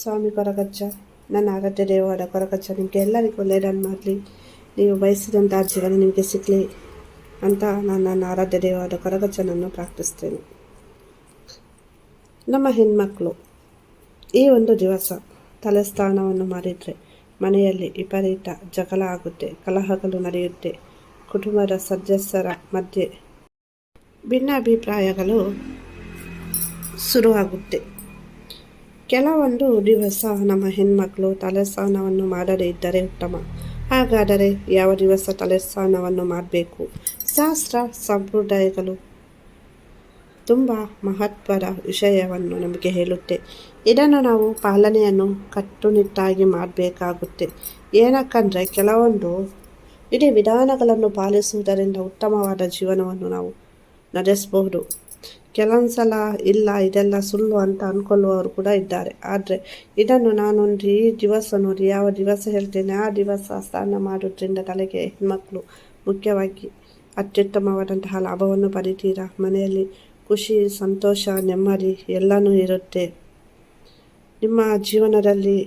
ಸ್ವಾಮಿ ಕೊರಗಜ್ಜ, ನನ್ನ ಆರಾಧ್ಯ ದೇವರ ಕೊರಗಜ್ಜ, ನಿಮಗೆ ಎಲ್ಲರಿಗೂ ಒಳ್ಳೆಯದನ್ನು ಮಾಡಲಿ. ನೀವು ಬಯಸಿದಂಥ ಜೀವನ ನಿಮಗೆ ಸಿಗಲಿ ಅಂತ ನಾನು ನನ್ನ ಆರಾಧ್ಯ ದೇವರ ಕೊರಗಜ್ಜನನ್ನು ಪ್ರಾರ್ಥಿಸ್ತೇನೆ. ನಮ್ಮ ಹೆಣ್ಮಕ್ಕಳು ಈ ಒಂದು ದಿವಸ ತಲೆಸ್ಥಾನವನ್ನು ಮಾಡಿದರೆ ಮನೆಯಲ್ಲಿ ವಿಪರೀತ ಜಗಳ ಆಗುತ್ತೆ, ಕಲಹಗಳು ನಡೆಯುತ್ತೆ. ಕುಟುಂಬದ ಸದಸ್ಯರ ಮಧ್ಯೆ ಭಿನ್ನಾಭಿಪ್ರಾಯಗಳು ಶುರುವಾಗುತ್ತೆ. ಕೆಲವೊಂದು ದಿವಸ ನಮ್ಮ ಹೆಣ್ಮಕ್ಳು ತಲೆಸ್ನಾನವನ್ನು ಮಾಡದೇ ಇದ್ದರೆ ಉತ್ತಮ. ಹಾಗಾದರೆ ಯಾವ ದಿವಸ ತಲೆಸ್ನಾನವನ್ನು ಮಾಡಬೇಕು? ಶಾಸ್ತ್ರ ಸಂಪ್ರದಾಯಗಳು ತುಂಬ ಮಹತ್ವದ ವಿಷಯವನ್ನು ನಮಗೆ ಹೇಳುತ್ತೆ. ಇದನ್ನು ನಾವು ಪಾಲನೆಯನ್ನು ಕಟ್ಟುನಿಟ್ಟಾಗಿ ಮಾಡಬೇಕಾಗುತ್ತೆ. ಏನಕ್ಕಂದರೆ ಕೆಲವೊಂದು ಇಡೀ ವಿಧಾನಗಳನ್ನು ಪಾಲಿಸುವುದರಿಂದ ಉತ್ತಮವಾದ ಜೀವನವನ್ನು ನಾವು ನಡೆಸಬಹುದು. ಕೆಲವೊಂದು ಸಲ ಇಲ್ಲ, ಇದೆಲ್ಲ ಸುಳ್ಳು ಅಂತ ಅಂದ್ಕೊಳ್ಳುವವರು ಕೂಡ ಇದ್ದಾರೆ. ಆದರೆ ಇದನ್ನು ನಾನೊಂದು ಈ ದಿವಸ ನೋಡಿ, ಯಾವ ದಿವಸ ಹೇಳ್ತೇನೆ, ಆ ದಿವಸ ಸ್ನಾನ ಮಾಡೋದ್ರಿಂದ ತಲೆಗೆ ಹೆಣ್ಮಕ್ಳು ಮುಖ್ಯವಾಗಿ ಅತ್ಯುತ್ತಮವಾದಂತಹ ಲಾಭವನ್ನು ಪಡಿತೀರಾ? ಮನೆಯಲ್ಲಿ ಖುಷಿ, ಸಂತೋಷ, ನೆಮ್ಮದಿ ಎಲ್ಲನೂ ಇರುತ್ತೆ. ನಿಮ್ಮ ಜೀವನದಲ್ಲಿ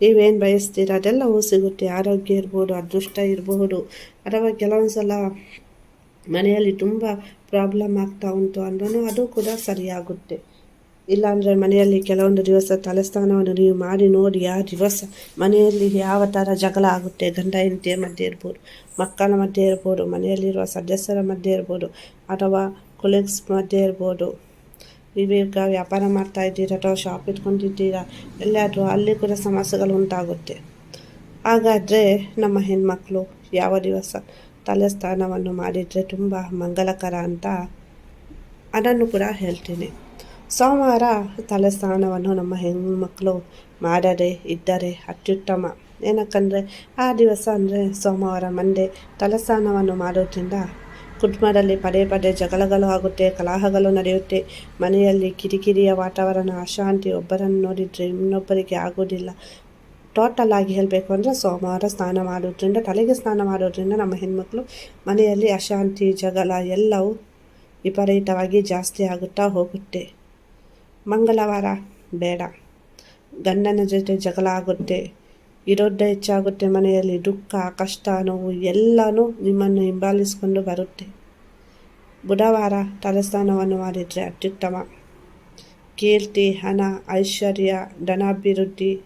ನೀವೇನು ಬಯಸ್ತೀರ? ಅದೆಲ್ಲವೂ ಸಿಗುತ್ತೆ. ಆರೋಗ್ಯ ಇರ್ಬೋದು, ಅದೃಷ್ಟ ಇರಬಹುದು ಅಥವಾ ಕೆಲವೊಂದು ಸಲ ಮನೆಯಲ್ಲಿ ತುಂಬ ಪ್ರಾಬ್ಲಮ್ ಆಗ್ತಾ ಉಂಟು ಅಂದ್ರೂ ಅದು ಕೂಡ ಸರಿಯಾಗುತ್ತೆ. ಇಲ್ಲಾಂದರೆ ಮನೆಯಲ್ಲಿ ಕೆಲವೊಂದು ದಿವಸ ತಲೆಸ್ಥಾನವನ್ನು ನೀವು ಮಾಡಿ ನೋಡಿ ಆ ದಿವಸ ಮನೆಯಲ್ಲಿ ಯಾವ ಥರ ಜಗಳ ಆಗುತ್ತೆ, ಗಂಡ ಹೆಂಡತಿಯ ಮಧ್ಯೆ ಇರ್ಬೋದು, ಮಕ್ಕಳ ಮಧ್ಯೆ ಇರ್ಬೋದು, ಮನೆಯಲ್ಲಿರುವ ಸದಸ್ಯರ ಮಧ್ಯೆ ಇರ್ಬೋದು, ಅಥವಾ ಕೊಲೆಗ್ಸ್ ಮಧ್ಯೆ ಇರ್ಬೋದು. ನೀವೀಗ ವ್ಯಾಪಾರ ಮಾಡ್ತಾ ಇದ್ದೀರಾ ಅಥವಾ ಶಾಪ್ ಇಟ್ಕೊಂಡಿದ್ದೀರಾ, ಎಲ್ಲಾದರೂ ಅಲ್ಲಿ ಕೂಡ ಸಮಸ್ಯೆಗಳು ಉಂಟಾಗುತ್ತೆ. ಹಾಗಾದರೆ ನಮ್ಮ ಹೆಣ್ಮಕ್ಳು ಯಾವ ದಿವಸ ತಲೆ ಸ್ನಾನವನ್ನು ಮಾಡಿದರೆ ತುಂಬ ಮಂಗಲಕರ ಅಂತ ಅದನ್ನು ಕೂಡ ಹೇಳ್ತೀನಿ. ಸೋಮವಾರ ತಲೆಸ್ಥಾನವನ್ನು ನಮ್ಮ ಹೆಣ್ಮಕ್ಳು ಮಾಡದೆ ಇದ್ದರೆ ಅತ್ಯುತ್ತಮ. ಏನಕ್ಕಂದರೆ, ಆ ದಿವಸ ಅಂದರೆ ಸೋಮವಾರ ಮಂಡೆ ತಲೆ ಸ್ನಾನವನ್ನು ಮಾಡೋದ್ರಿಂದ ಕುಟುಂಬದಲ್ಲಿ ಪದೇ ಪದೇ ಜಗಳಗಳು ಆಗುತ್ತೆ, ಕಲಹಗಳು ನಡೆಯುತ್ತೆ. ಮನೆಯಲ್ಲಿ ಕಿರಿಕಿರಿಯ ವಾತಾವರಣ, ಅಶಾಂತಿ, ಒಬ್ಬರನ್ನು ನೋಡಿದರೆ ಇನ್ನೊಬ್ಬರಿಗೆ ಆಗೋದಿಲ್ಲ. ಟೋಟಲ್ ಆಗಿ ಹೇಳಬೇಕು ಅಂದರೆ ಸೋಮವಾರ ಸ್ನಾನ ಮಾಡೋದ್ರಿಂದ, ತಲೆಗೆ ಸ್ನಾನ ಮಾಡೋದ್ರಿಂದ ನಮ್ಮ ಹೆಣ್ಮಕ್ಳು ಮನೆಯಲ್ಲಿ ಅಶಾಂತಿ, ಜಗಳ ಎಲ್ಲವೂ ವಿಪರೀತವಾಗಿ ಜಾಸ್ತಿ ಆಗುತ್ತಾ ಹೋಗುತ್ತೆ. ಮಂಗಳವಾರ ಬೇಡ. ಗಂಡನ ಜೊತೆ ಜಗಳ ಆಗುತ್ತೆ. ಇರೋದೇ ಹೆಚ್ಚಾಗುತ್ತೆ ಮನೆಯಲ್ಲಿ. ದುಃಖ, ಕಷ್ಟ, ನೋವು ಎಲ್ಲನೂ ನಿಮ್ಮನ್ನು ಹಿಂಬಾಲಿಸಿಕೊಂಡು ಬರುತ್ತೆ. ಬುಧವಾರ ತಲೆಸ್ನಾನವನ್ನು ಮಾಡಿದರೆ ಅತ್ಯುತ್ತಮ. ಕೀರ್ತಿ, ಹಣ, ಐಶ್ವರ್ಯ, ಧನಾಭಿವೃದ್ಧಿ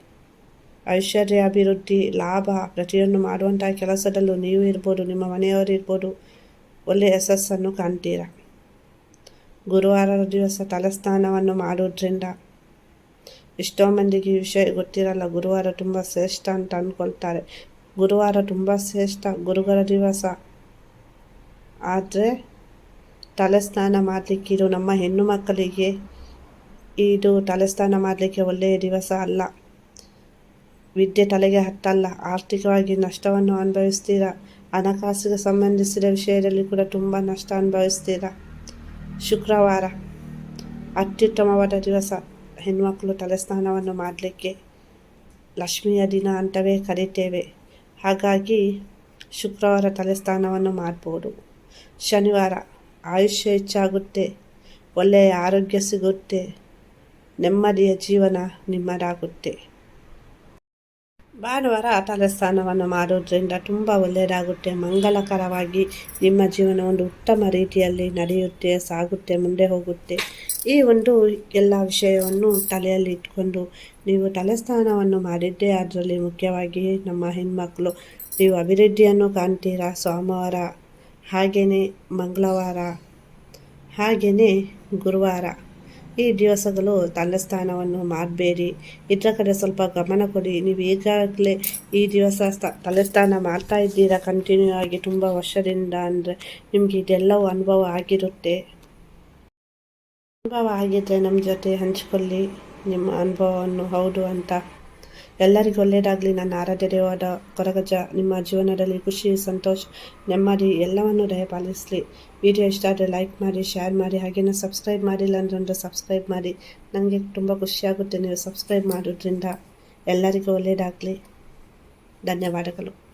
ಐಶ್ವರ್ಯ, ಅಭಿವೃದ್ಧಿ, ಲಾಭ ಪ್ರತಿಯೊಂದು ಮಾಡುವಂಥ ಕೆಲಸದಲ್ಲೂ ನೀವು ಇರ್ಬೋದು, ನಿಮ್ಮ ಮನೆಯವರು ಇರ್ಬೋದು, ಒಳ್ಳೆಯ ಯಶಸ್ಸನ್ನು ಕಾಣ್ತೀರ? ಗುರುವಾರದ ದಿವಸ ತಲೆಸ್ಥಾನವನ್ನು ಮಾಡೋದ್ರಿಂದ ಎಷ್ಟೋ ಮಂದಿಗೆ ವಿಷಯ ಗೊತ್ತಿರಲ್ಲ, ಗುರುವಾರ ತುಂಬ ಶ್ರೇಷ್ಠ ಅಂತ ಅಂದ್ಕೊಳ್ತಾರೆ. ಗುರುವಾರ ತುಂಬ ಶ್ರೇಷ್ಠ ಗುರುಗಳ ದಿವಸ. ಆದರೆ ತಲೆಸ್ಥಾನ ಮಾಡಲಿಕ್ಕಿದು ನಮ್ಮ ಹೆಣ್ಣು ಮಕ್ಕಳಿಗೆ, ಇದು ತಲೆಸ್ಥಾನ ಮಾಡಲಿಕ್ಕೆ ಒಳ್ಳೆಯ ದಿವಸ ಅಲ್ಲ. ವಿದ್ಯೆ ತಲೆಗೆ ಹತ್ತಲ್ಲ. ಆರ್ಥಿಕವಾಗಿ ನಷ್ಟವನ್ನು ಅನುಭವಿಸ್ತೀರಾ? ಹಣಕಾಸಿಗೆ ಸಂಬಂಧಿಸಿದ ವಿಷಯದಲ್ಲಿ ಕೂಡ ತುಂಬ ನಷ್ಟ ಅನುಭವಿಸ್ತೀರಾ? ಶುಕ್ರವಾರ. ಅತ್ಯುತ್ತಮವಾದ ದಿವಸ. ಹೆಣ್ಮಕ್ಳು ತಲೆಸ್ನಾನವನ್ನು ಮಾಡಲಿಕ್ಕೆ ಲಕ್ಷ್ಮಿಯ ದಿನ ಅಂತವೇ ಕರಿತೇವೆ. ಹಾಗಾಗಿ ಶುಕ್ರವಾರ ತಲೆಸ್ನಾನವನ್ನು ಮಾಡ್ಬೋದು. ಶನಿವಾರ. ಆಯುಷ್ಯ ಹೆಚ್ಚಾಗುತ್ತೆ. ಒಳ್ಳೆಯ ಆರೋಗ್ಯ ಸಿಗುತ್ತೆ. ನೆಮ್ಮದಿಯ ಜೀವನ ನಿಮ್ಮದಾಗುತ್ತೆ. ಭಾನುವಾರ ತಲಸ್ಥಾನವನ್ನು ಮಾಡೋದ್ರಿಂದ ತುಂಬ ಒಳ್ಳೆಯದಾಗುತ್ತೆ. ಮಂಗಳಕರವಾಗಿ ನಿಮ್ಮ ಜೀವನ ಒಂದು ಉತ್ತಮ ರೀತಿಯಲ್ಲಿ ನಡೆಯುತ್ತೆ, ಸಾಗುತ್ತೆ, ಮುಂದೆ ಹೋಗುತ್ತೆ. ಈ ಒಂದು ಎಲ್ಲ ವಿಷಯವನ್ನು ತಲೆಯಲ್ಲಿ ಇಟ್ಕೊಂಡು ನೀವು ತಲಸ್ಥಾನವನ್ನು ಮಾಡಿದ್ದೇ ಅದರಲ್ಲಿ ಮುಖ್ಯವಾಗಿ ನಮ್ಮ ಹೆಣ್ಮಕ್ಕಳು ನೀವು ಅಭಿವೃದ್ಧಿಯನ್ನು ಕಾಣ್ತೀರಾ? ಸೋಮವಾರ ಹಾಗೆಯೇ ಮಂಗಳವಾರ ಹಾಗೆಯೇ ಗುರುವಾರ. ಈ ದಿವಸಗಳು ತಲೆಸ್ಥಾನವನ್ನು ಮಾಡಬೇಡಿ. ಇದರ ಕಡೆ ಸ್ವಲ್ಪ ಗಮನ ಕೊಡಿ. ನೀವು ಈಗಾಗಲೇ ಈ ದಿವಸ ಸ್ಥ ತಲೆಸ್ಥಾನ ಮಾಡ್ತಾ ಇದ್ದೀರಾ ಕಂಟಿನ್ಯೂ ಆಗಿ ತುಂಬ ವರ್ಷದಿಂದ ಅಂದರೆ ನಿಮಗೆ ಇದೆಲ್ಲವೂ ಅನುಭವ ಆಗಿರುತ್ತೆ. ಅನುಭವ ಆಗಿದ್ದರೆ ನಮ್ಮ ಜೊತೆ ಹಂಚಿಕೊಳ್ಳಿ. ನಿಮ್ಮ ಅನುಭವವನ್ನು ಹೌದು ಅಂತ ಎಲ್ಲರಿಗೂ ಒಳ್ಳೆಯದಾಗಲಿ. ನನ್ನ ಆರಾಧ್ಯ ದೇವಾದ ಕೊರಗಜ ನಿಮ್ಮ ಜೀವನದಲ್ಲಿ ಖುಷಿ, ಸಂತೋಷ, ನೆಮ್ಮದಿ ಎಲ್ಲವನ್ನು ದಯಪಾಲಿಸಲಿ ವಿಡಿಯೋ ಇಷ್ಟ ಆದರೆ ಲೈಕ್ ಮಾಡಿ, ಶೇರ್ ಮಾಡಿ, ಹಾಗೇನು ಸಬ್ಸ್ಕ್ರೈಬ್ ಮಾಡಿಲ್ಲ ಅಂದ್ರೆ ಸಬ್ಸ್ಕ್ರೈಬ್ ಮಾಡಿ. ನನಗೆ ತುಂಬ ಖುಷಿಯಾಗುತ್ತೆ ನೀವು ಸಬ್ಸ್ಕ್ರೈಬ್ ಮಾಡೋದ್ರಿಂದ. ಎಲ್ಲರಿಗೂ ಒಳ್ಳೆಯದಾಗಲಿ. ಧನ್ಯವಾದಗಳು.